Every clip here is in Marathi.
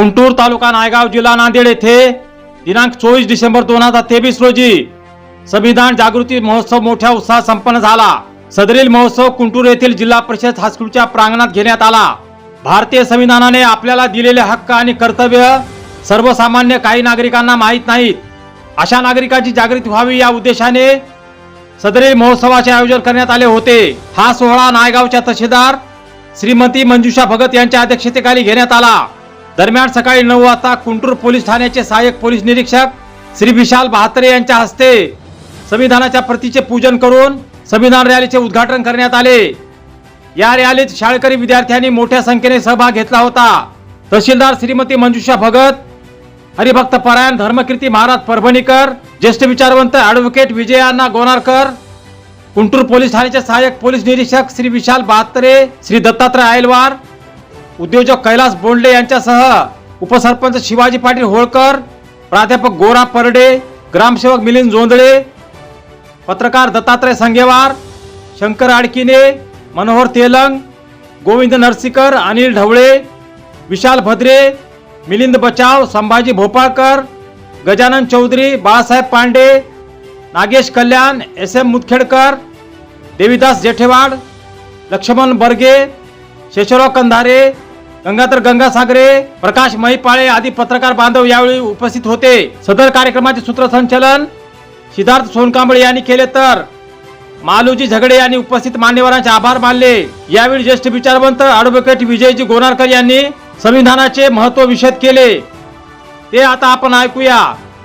कुंटूर तालुका नायगाव जिल्हा नांदेड येथे दिनांक चोवीस डिसेंबर दोन हजार तेवीस रोजी संविधान जागृती महोत्सव मोठ्या उत्साहात संपन्न झाला सदरील महोत्सव कुंटूर येथील जिल्हा परिषद हायस्कूलच्या प्रांगणात घेण्यात आला भारतीय संविधानाने आपल्याला दिलेले हक्क आणि कर्तव्य सर्वसामान्य काही नागरिकांना माहीत नाहीत अशा नागरिकांची जागृती व्हावी या उद्देशाने सदरील महोत्सवाचे आयोजन करण्यात आले होते हा सोहळा नायगावच्या तहसीलदार श्रीमती मंजुषा भगत यांच्या अध्यक्षतेखाली घेण्यात आला दरम्यान सकाळी नऊ वाजता कुंटूर पोलीस ठाण्याचे सहाय्यक पोलीस निरीक्षक श्री विशाल बहात्रे यांच्या हस्ते संविधानाच्या प्रतीचे पूजन करून संविधान रॅलीचे उद्घाटन करण्यात आले. या रॅलीत शाळकरी विद्यार्थ्यांनी मोठ्या संख्येने सहभाग घेतला होता. तहसीलदार श्रीमती मंजुषा भगत हरिभक्त परायण धर्मकीर्ती महाराज परभणीकर ज्येष्ठ विचारवंत ऍडव्होकेट विजयाना गोनारकर कुंटूर पोलीस ठाण्याचे सहाय्यक पोलीस निरीक्षक श्री विशाल बहात्रे श्री दत्तात्रय आयलवार उद्योजक कैलास बोंडले यांच्यासह उपसरपंच शिवाजी पाटील होळकर प्राध्यापक गोरा परडे ग्रामसेवक मिलिंद जोंधळे पत्रकार दत्तात्रय संगेवार शंकर आडकिने मनोहर तेलंग गोविंद नरसीकर अनिल ढवळे विशाल भद्रे मिलिंद बचाव संभाजी भोपाळकर गजानन चौधरी बाळासाहेब पांडे नागेश कल्याण एस एम मुदखेडकर देवीदास जेठेवाड लक्ष्मण बर्गे शेषराव कंधारे गंगाधर गंगासागरे प्रकाश महिपाळे आदी पत्रकार बांधव यावेळी उपस्थित होते. सदर कार्यक्रमाचे सूत्रसंचालन सिद्धार्थ सोनकांबळे यांनी केले तर मालूजी झगडे यांनी उपस्थित मान्यवरांचे आभार मानले. यावेळी ज्येष्ठ विचारवंत ॲडव्होकेट विजयजी गोनारकर यांनी संविधानाचे महत्त्व विषद केले. ते आता आपण ऐकूया.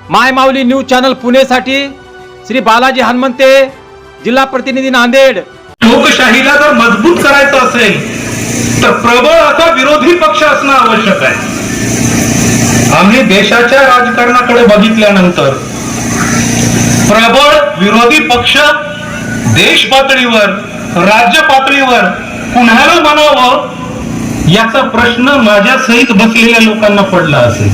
माय माऊली न्यूज चॅनल पुणेसाठी श्री बालाजी हनुमंते जिल्हा प्रतिनिधी नांदेड. लोकशाहीला जर मजबूत करायचं असेल तर प्रबळ असा विरोधी पक्ष असणं आवश्यक आहे. आम्ही देशाच्या राजकारणाकडे बघितल्यानंतर प्रबळ विरोधी पक्ष देश पातळीवर राज्य पातळीवर कुणाला म्हणावं याचा प्रश्न माझ्या सहित बसलेल्या लोकांना पडला असेल.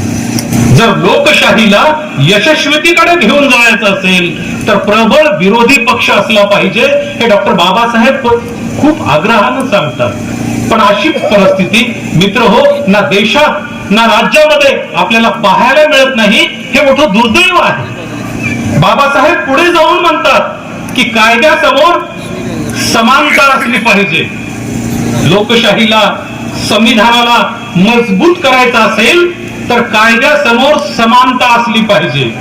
जर लोकशाहीला यशस्वीतीकडे घेऊन जायचं असेल तर प्रबळ विरोधी पक्ष असला पाहिजे हे डॉक्टर बाबासाहेब खूप आग्रहानं सांगतात. पण अशी परिस्थिती मित्र हो ना देशात ना राज्यामध्ये आपल्याला पाहायला मिळत नाही हे मोठं दुर्दैव आहे. बाबासाहेब पुढे जाऊन म्हणतात की कायद्यासमोर समानता असली पाहिजे. लोकशाहीला संविधानाला मजबूत करायचं असेल तर कायद्यासमोर समानता असली पाहिजे.